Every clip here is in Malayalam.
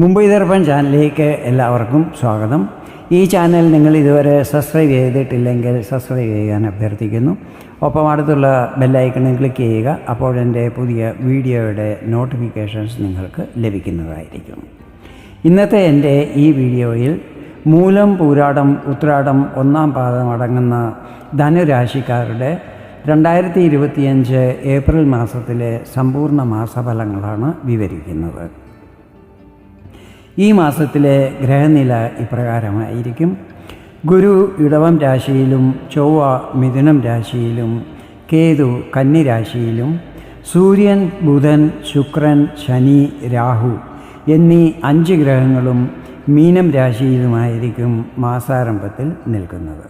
മുംബൈ ദർപ്പൺ ചാനലിലേക്ക് എല്ലാവർക്കും സ്വാഗതം. ഈ ചാനൽ നിങ്ങൾ ഇതുവരെ സബ്സ്ക്രൈബ് ചെയ്തിട്ടില്ലെങ്കിൽ സബ്സ്ക്രൈബ് ചെയ്യാൻ അഭ്യർത്ഥിക്കുന്നു. ഒപ്പം അടുത്തുള്ള ബെല്ലൈക്കണിൽ ക്ലിക്ക് ചെയ്യുക അപ്പോൾ എന്റെ പുതിയ വീഡിയോയുടെ നോട്ടിഫിക്കേഷൻസ് നിങ്ങൾക്ക് ലഭിക്കുന്നതായിരിക്കും. ഇന്നത്തെ എന്റെ ഈ വീഡിയോയിൽ മൂലം പൂരാടം ഉത്രാടം ഒന്നാം പാദം അടങ്ങുന്ന ധനുരാശിക്കാരുടെ രണ്ടായിരത്തി ഇരുപത്തിയഞ്ച് ഏപ്രിൽ മാസത്തിലെ സമ്പൂർണ മാസഫലങ്ങളാണ് വിവരിക്കുന്നത്. ഈ മാസത്തിലെ ഗ്രഹനില ഇപ്രകാരമായിരിക്കും. ഗുരു ഇടവം രാശിയിലും ചൊവ്വ മിഥുനം രാശിയിലും കേതു കന്നി രാശിയിലും സൂര്യൻ ബുധൻ ശുക്രൻ ശനി രാഹു എന്നീ അഞ്ച് ഗ്രഹങ്ങളും മീനം രാശിയിലുമായിരിക്കും മാസാരംഭത്തിൽ നിൽക്കുന്നത്.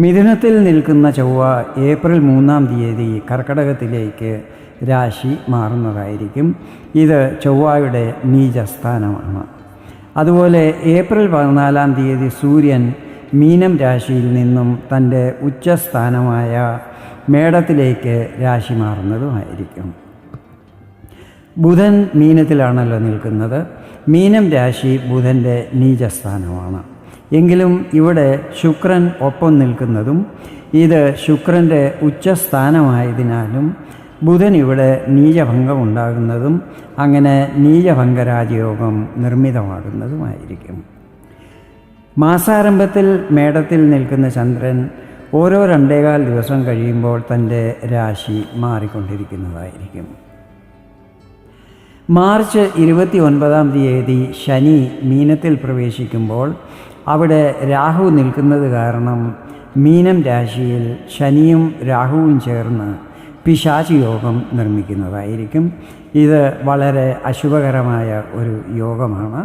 മിഥുനത്തിൽ നിൽക്കുന്ന ചൊവ്വ ഏപ്രിൽ മൂന്നാം തീയതി കർക്കടകത്തിലേക്ക് രാശി മാറുന്നതായിരിക്കും. ഇത് ചൊവ്വയുടെ നീചസ്ഥാനമാണ്. അതുപോലെ ഏപ്രിൽ പതിനാലാം തീയതി സൂര്യൻ മീനം രാശിയിൽ നിന്നും തന്റെ ഉച്ചസ്ഥാനമായ മേടത്തിലേക്ക് രാശി മാറുന്നതുമായിരിക്കും. ബുധൻ മീനത്തിലാണല്ലോ നിൽക്കുന്നത്. മീനം രാശി ബുധന്റെ നീചസ്ഥാനമാണ്. എങ്കിലും ഇവിടെ ശുക്രൻ ഒപ്പം നിൽക്കുന്നതും ഇത് ശുക്രന്റെ ഉച്ചസ്ഥാനമായതിനാലും ബുധൻ ഇവിടെ നീചഭംഗം ഉണ്ടാകുന്നതും അങ്ങനെ നീചഭംഗരാജയോഗം നിർമ്മിതമാകുന്നതുമായിരിക്കും. മാസാരംഭത്തിൽ മേടത്തിൽ നിൽക്കുന്ന ചന്ദ്രൻ ഓരോ രണ്ടേകാൽ ദിവസം കഴിയുമ്പോൾ തന്റെ രാശി മാറിക്കൊണ്ടിരിക്കുന്നതായിരിക്കും. മാർച്ച് ഇരുപത്തി ഒൻപതാം തീയതി ശനി മീനത്തിൽ പ്രവേശിക്കുമ്പോൾ അവിടെ രാഹു നിൽക്കുന്നത് കാരണം മീനം രാശിയിൽ ശനിയും രാഹുവും ചേർന്ന് പിശാചി യോഗം നിർമ്മിക്കുന്നതായിരിക്കും. ഇത് വളരെ അശുഭകരമായ ഒരു യോഗമാണ്.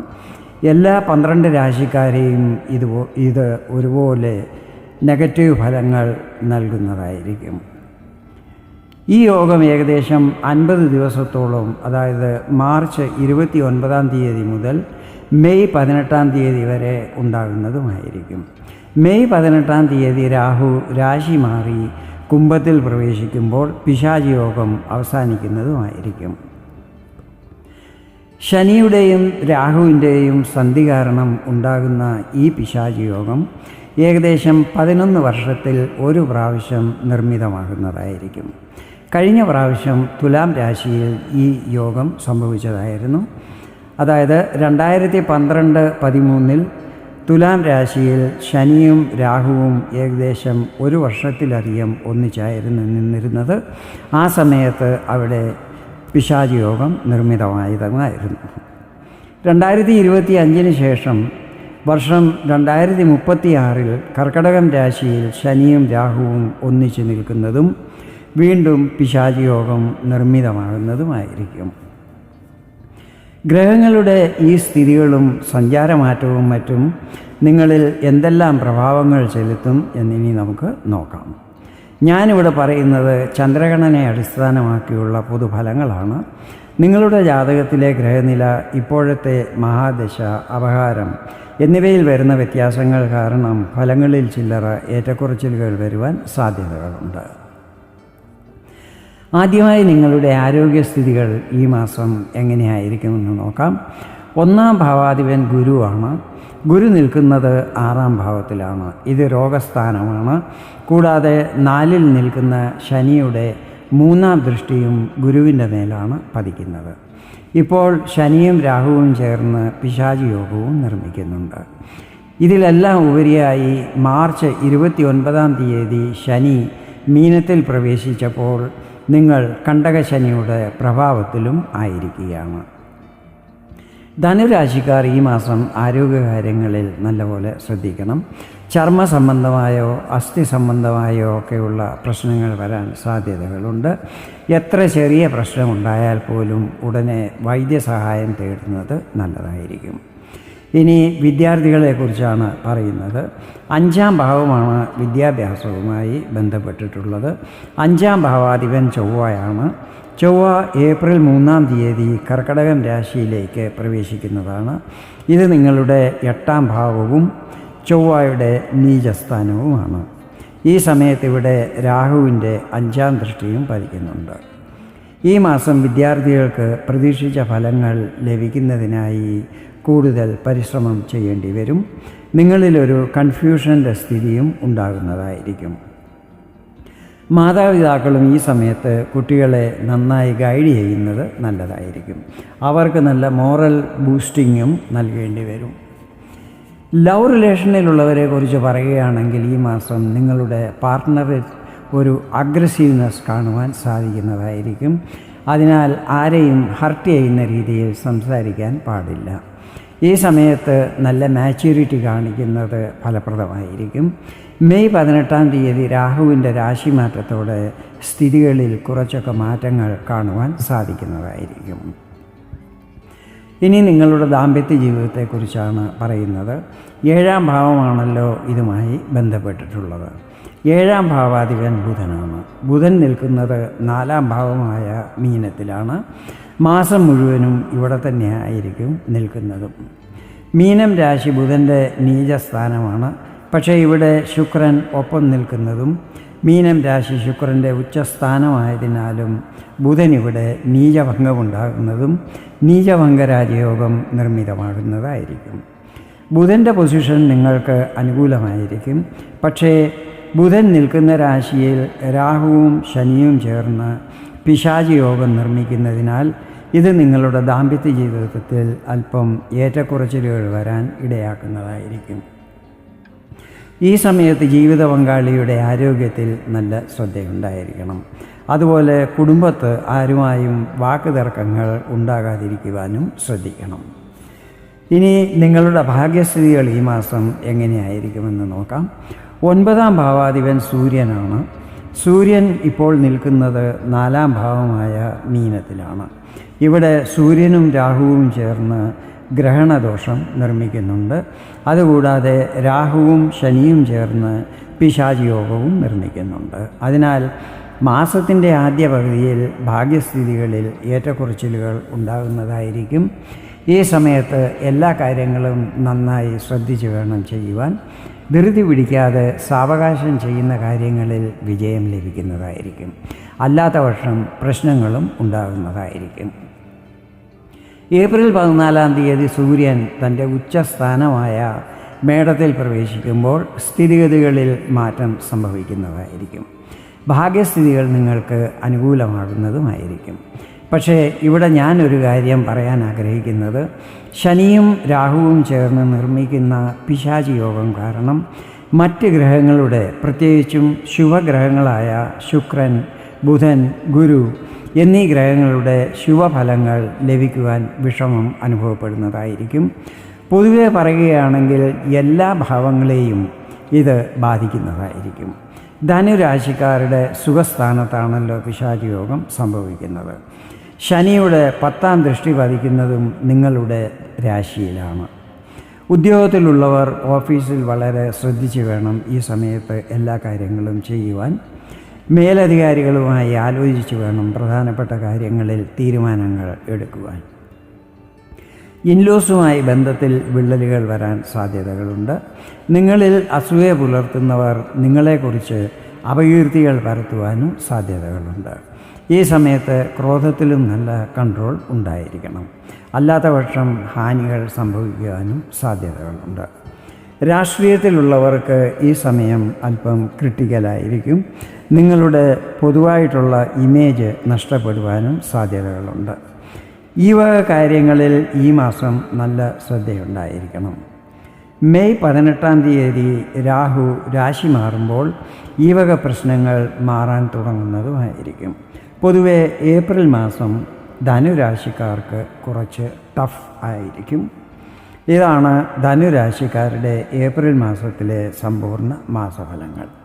എല്ലാ പന്ത്രണ്ട് രാശിക്കാരെയും ഇത് ഇത് ഒരുപോലെ നെഗറ്റീവ് ഫലങ്ങൾ നൽകുന്നതായിരിക്കും. ഈ യോഗം ഏകദേശം അൻപത് ദിവസത്തോളം അതായത് മാർച്ച് ഇരുപത്തി ഒൻപതാം തീയതി മുതൽ മെയ് പതിനെട്ടാം തീയതി വരെ ഉണ്ടാകുന്നതുമായിരിക്കും. മെയ് പതിനെട്ടാം തീയതി രാഹു രാശി മാറി കുംഭത്തിൽ പ്രവേശിക്കുമ്പോൾ പിശാചി യോഗം അവസാനിക്കുന്നതുമായിരിക്കും. ശനിയുടെയും രാഹുവിന്റെയും സന്ധി കാരണം ഉണ്ടാകുന്ന ഈ പിശാചി യോഗം ഏകദേശം പതിനൊന്ന് വർഷത്തിൽ ഒരു പ്രാവശ്യം നിർമ്മിതമാകുന്നതായിരിക്കും. കഴിഞ്ഞ പ്രാവശ്യം തുലാം രാശിയിൽ ഈ യോഗം സംഭവിച്ചതായിരുന്നു. അതായത് രണ്ടായിരത്തി പന്ത്രണ്ട് പതിമൂന്നിൽ തുലാം രാശിയിൽ ശനിയും രാഹുവും ഏകദേശം ഒരു വർഷത്തിലധികം ഒന്നിച്ചായിരുന്നു നിന്നിരുന്നത്. ആ സമയത്ത് അവിടെ പിശാചിയോഗം നിർമ്മിതമായതുമായിരുന്നു രണ്ടായിരത്തി ഇരുപത്തി അഞ്ചിന് ശേഷം വർഷം രണ്ടായിരത്തി മുപ്പത്തിയാറിൽ കർക്കടകം രാശിയിൽ ശനിയും രാഹുവും ഒന്നിച്ചു നിൽക്കുന്നതും വീണ്ടും പിശാചിയോഗം നിർമ്മിതമാകുന്നതുമായിരിക്കും. ഗ്രഹങ്ങളുടെ ഈ സ്ഥിതികളും സഞ്ചാരമാറ്റവും മറ്റും നിങ്ങളിൽ എന്തെല്ലാം പ്രഭാവങ്ങൾ ചെലുത്തും എന്നിനി നമുക്ക് നോക്കാം. ഞാനിവിടെ പറയുന്നത് ചന്ദ്രഗണനെ അടിസ്ഥാനമാക്കിയുള്ള പൊതുഫലങ്ങളാണ്. നിങ്ങളുടെ ജാതകത്തിലെ ഗ്രഹനില ഇപ്പോഴത്തെ മഹാദശ അപഹാരം എന്നിവയിൽ വരുന്ന വ്യത്യാസങ്ങൾ കാരണം ഫലങ്ങളിൽ ചില്ലറ ഏറ്റക്കുറച്ചിലുകൾ വരുവാൻ സാധ്യതകളുണ്ട്. ആദ്യമായി നിങ്ങളുടെ ആരോഗ്യസ്ഥിതികൾ ഈ മാസം എങ്ങനെയായിരിക്കുമെന്ന് നോക്കാം. ഒന്നാം ഭാവാധിപൻ ഗുരുവാണ്. ഗുരു നിൽക്കുന്നത് ആറാം ഭാവത്തിലാണ്. ഇത് രോഗസ്ഥാനമാണ്. കൂടാതെ നാലിൽ നിൽക്കുന്ന ശനിയുടെ മൂന്നാം ദൃഷ്ടിയും ഗുരുവിന്റെ മേലാണ് പതിക്കുന്നത്. ഇപ്പോൾ ശനിയും രാഹുവും ചേർന്ന് പിശാചി യോഗവും നിർമ്മിക്കുന്നുണ്ട്. ഇതിലെല്ലാം ഉപരിയായി മാർച്ച് ഇരുപത്തി ഒൻപതാം തീയതി ശനി മീനത്തിൽ പ്രവേശിച്ചപ്പോൾ നിങ്ങൾ കണ്ടകശനിയുടെ പ്രഭാവത്തിലും ആയിരിക്കുകയാണ്. ധനുരാശിക്കാർ ഈ മാസം ആരോഗ്യകാര്യങ്ങളിൽ നല്ലപോലെ ശ്രദ്ധിക്കണം. ചർമ്മ സംബന്ധമായോ അസ്ഥി സംബന്ധമായോ ഒക്കെയുള്ള പ്രശ്നങ്ങൾ വരാൻ സാധ്യതകളുണ്ട്. എത്ര ചെറിയ പ്രശ്നമുണ്ടായാൽ പോലും ഉടനെ വൈദ്യസഹായം തേടുന്നത് നല്ലതായിരിക്കും. ഇനി വിദ്യാർത്ഥികളെക്കുറിച്ചാണ് പറയുന്നത്. അഞ്ചാം ഭാവമാണ് വിദ്യാഭ്യാസവുമായി ബന്ധപ്പെട്ടിട്ടുള്ളത്. അഞ്ചാം ഭാവാധിപൻ ചൊവ്വയാണ്. ചൊവ്വ ഏപ്രിൽ മൂന്നാം തീയതി കർക്കടകം രാശിയിലേക്ക് പ്രവേശിക്കുന്നതാണ്. ഇത് നിങ്ങളുടെ എട്ടാം ഭാവവും ചൊവ്വയുടെ നീചസ്ഥാനവുമാണ്. ഈ സമയത്ത് ഇവിടെ രാഹുവിന്റെ അഞ്ചാം ദൃഷ്ടിയും പതിക്കുന്നുണ്ട്. ഈ മാസം വിദ്യാർത്ഥികൾക്ക് പ്രതീക്ഷിച്ച ഫലങ്ങൾ ലഭിക്കുന്നതിനായി കൂടുതൽ പരിശ്രമം ചെയ്യേണ്ടി വരും. നിങ്ങളിലൊരു കൺഫ്യൂഷന്റെ സ്ഥിതിയും ഉണ്ടാകുന്നതായിരിക്കും. മാതാപിതാക്കളും ഈ സമയത്ത് കുട്ടികളെ നന്നായി ഗൈഡ് ചെയ്യുന്നത് നല്ലതായിരിക്കും. അവർക്ക് നല്ല മോറൽ ബൂസ്റ്റിങ്ങും നൽകേണ്ടി വരും. ലവ് റിലേഷനിലുള്ളവരെ കുറിച്ച് പറയുകയാണെങ്കിൽ ഈ മാസം നിങ്ങളുടെ പാർട്ട്ണറിൽ ഒരു അഗ്രസീവ്നെസ് കാണുവാൻ സാധിക്കുന്നതായിരിക്കും. അതിനാൽ ആരെയും ഹർട്ട് ചെയ്യുന്ന രീതിയിൽ സംസാരിക്കാൻ പാടില്ല. ഈ സമയത്ത് നല്ല മാച്യൂരിറ്റി കാണിക്കുന്നത് ഫലപ്രദമായിരിക്കും. മെയ് പതിനെട്ടാം തീയതി രാഹുവിന്റെ രാശിമാറ്റത്തോടെ സ്ഥിതികളിൽ കുറച്ചൊക്കെ മാറ്റങ്ങൾ കാണുവാൻ സാധിക്കുന്നതായിരിക്കും. ഇനി നിങ്ങളുടെ ദാമ്പത്യ ജീവിതത്തെക്കുറിച്ചാണ് പറയുന്നത്. ഏഴാം ഭാവമാണല്ലോ ഇതുമായി ബന്ധപ്പെട്ടിട്ടുള്ളത്. ഏഴാം ഭാവാധിപൻ ബുധനാണ്. ബുധൻ നിൽക്കുന്നത് നാലാം ഭാവമായ മീനത്തിലാണ്. മാസം മുഴുവനും ഇവിടെ തന്നെ ആയിരിക്കും നിൽക്കുന്നതും. മീനം രാശി ബുധന്റെ നീചസ്ഥാനമാണ്. പക്ഷേ ഇവിടെ ശുക്രൻ ഒപ്പം നിൽക്കുന്നതും മീനം രാശി ശുക്രന്റെ ഉച്ചസ്ഥാനമായതിനാലും ബുധൻ ഇവിടെ നീചഭംഗമുണ്ടാകുന്നതും നീചഭംഗരാജയോഗം നിർമ്മിതമാകുന്നതായിരിക്കും. ബുധന്റെ പൊസിഷൻ നിങ്ങൾക്ക് അനുകൂലമായിരിക്കും. പക്ഷേ ബുധൻ നിൽക്കുന്ന രാശിയിൽ രാഹുവും ശനിയും ചേർന്ന് പിശാചി യോഗം നിർമ്മിക്കുന്നതിനാൽ ഇത് നിങ്ങളുടെ ദാമ്പത്യ ജീവിതത്തിൽ അല്പം ഏറ്റക്കുറച്ചിലുകൾ വരാൻ ഇടയാക്കുന്നതായിരിക്കും. ഈ സമയത്ത് ജീവിത പങ്കാളിയുടെ ആരോഗ്യത്തിൽ നല്ല ശ്രദ്ധയുണ്ടായിരിക്കണം. അതുപോലെ കുടുംബത്ത് ആരുമായും വാക്ക് തർക്കങ്ങൾ ഉണ്ടാകാതിരിക്കുവാനും ശ്രദ്ധിക്കണം. ഇനി നിങ്ങളുടെ ഭാഗ്യസ്ഥിതികൾ ഈ മാസം എങ്ങനെയായിരിക്കുമെന്ന് നോക്കാം. ഒൻപതാം ഭാവാധിപൻ സൂര്യനാണ്. സൂര്യൻ ഇപ്പോൾ നിൽക്കുന്നത് നാലാം ഭാവമായ മീനത്തിലാണ്. ഇവിടെ സൂര്യനും രാഹുവും ചേർന്ന് ഗ്രഹണദോഷം നിർമ്മിക്കുന്നുണ്ട്. അതുകൂടാതെ രാഹുവും ശനിയും ചേർന്ന് പിശാചിയോഗവും നിർമ്മിക്കുന്നുണ്ട്. അതിനാൽ മാസത്തിന്റെ ആദ്യ പകുതിയിൽ ഭാഗ്യസ്ഥിതികളിൽ ഏറ്റക്കുറച്ചിലുകൾ ഉണ്ടാകുന്നതായിരിക്കും. ഈ സമയത്ത് എല്ലാ കാര്യങ്ങളും നന്നായി ശ്രദ്ധിച്ചു വേണം ചെയ്യുവാൻ. ധൃതി പിടിക്കാതെ സാവകാശം ചെയ്യുന്ന കാര്യങ്ങളിൽ വിജയം ലഭിക്കുന്നതായിരിക്കും. അല്ലാത്ത വർഷം പ്രശ്നങ്ങളും ഉണ്ടാകുന്നതായിരിക്കും. ഏപ്രിൽ പതിനാലാം തീയതി സൂര്യൻ തന്റെ ഉച്ചസ്ഥാനമായ മേടത്തിൽ പ്രവേശിക്കുമ്പോൾ സ്ഥിതിഗതികളിൽ മാറ്റം സംഭവിക്കുന്നതായിരിക്കും. ഭാഗ്യസ്ഥിതികൾ നിങ്ങൾക്ക് അനുകൂലമാകുന്നതുമായിരിക്കും. പക്ഷേ ഇവിടെ ഞാനൊരു കാര്യം പറയാൻ ആഗ്രഹിക്കുന്നത്. ശനിയും രാഹുവും ചേർന്ന് നിർമ്മിക്കുന്ന പിശാചി യോഗം കാരണം മറ്റ് ഗ്രഹങ്ങളുടെ പ്രത്യേകിച്ചും ശുഭഗ്രഹങ്ങളായ ശുക്രൻ ബുധൻ ഗുരു എന്നീ ഗ്രഹങ്ങളുടെ ശുഭഫലങ്ങൾ ലഭിക്കുവാൻ വിഷമം അനുഭവപ്പെടുന്നതായിരിക്കും. പൊതുവെ പറയുകയാണെങ്കിൽ എല്ലാ ഭാവങ്ങളെയും ഇത് ബാധിക്കുന്നതായിരിക്കും. ധനുരാശിക്കാരുടെ സുഖസ്ഥാനത്താണല്ലോ പിശാചിയോഗം സംഭവിക്കുന്നത്. ശനിയുടെ പത്താം ദൃഷ്ടി പതിക്കുന്നതും നിങ്ങളുടെ രാശിയിലാണ്. ഉദ്യോഗത്തിലുള്ളവർ ഓഫീസിൽ വളരെ ശ്രദ്ധിച്ചു വേണം ഈ സമയത്ത് എല്ലാ കാര്യങ്ങളും ചെയ്യുവാൻ. മേലധികാരികളുമായി ആലോചിച്ച് വേണം പ്രധാനപ്പെട്ട കാര്യങ്ങളിൽ തീരുമാനങ്ങൾ എടുക്കുവാൻ. ഇൻലോസുമായി ബന്ധത്തിൽ വിള്ളലുകൾ വരാൻ സാധ്യതകളുണ്ട്. നിങ്ങളിൽ അസൂയ പുലർത്തുന്നവർ നിങ്ങളെക്കുറിച്ച് അപകീർത്തികൾ പരത്തുവാനും സാധ്യതകളുണ്ട്. ഈ സമയത്ത് ക്രോധത്തിലും നല്ല കൺട്രോൾ ഉണ്ടായിരിക്കണം. അല്ലാത്തപക്ഷം ഹാനികൾ സംഭവിക്കുവാനും സാധ്യതകളുണ്ട്. രാഷ്ട്രീയത്തിലുള്ളവർക്ക് ഈ സമയം അല്പം ക്രിട്ടിക്കലായിരിക്കും നിങ്ങളുടെ പൊതുവായിട്ടുള്ള ഇമേജ് നഷ്ടപ്പെടുവാനും സാധ്യതകളുണ്ട്. ഈ വക കാര്യങ്ങളിൽ ഈ മാസം നല്ല ശ്രദ്ധയുണ്ടായിരിക്കണം. മെയ് പതിനെട്ടാം തീയതി രാഹു രാശി മാറുമ്പോൾ ഈ വക പ്രശ്നങ്ങൾ മാറാൻ തുടങ്ങുന്നതുമായിരിക്കും. പൊതുവെ ഏപ്രിൽ മാസം ധനുരാശിക്കാർക്ക് കുറച്ച് ടഫ് ആയിരിക്കും. ഇതാണ് ധനുരാശിക്കാരുടെ ഏപ്രിൽ മാസത്തിലെ സമ്പൂർണ മാസഫലങ്ങൾ.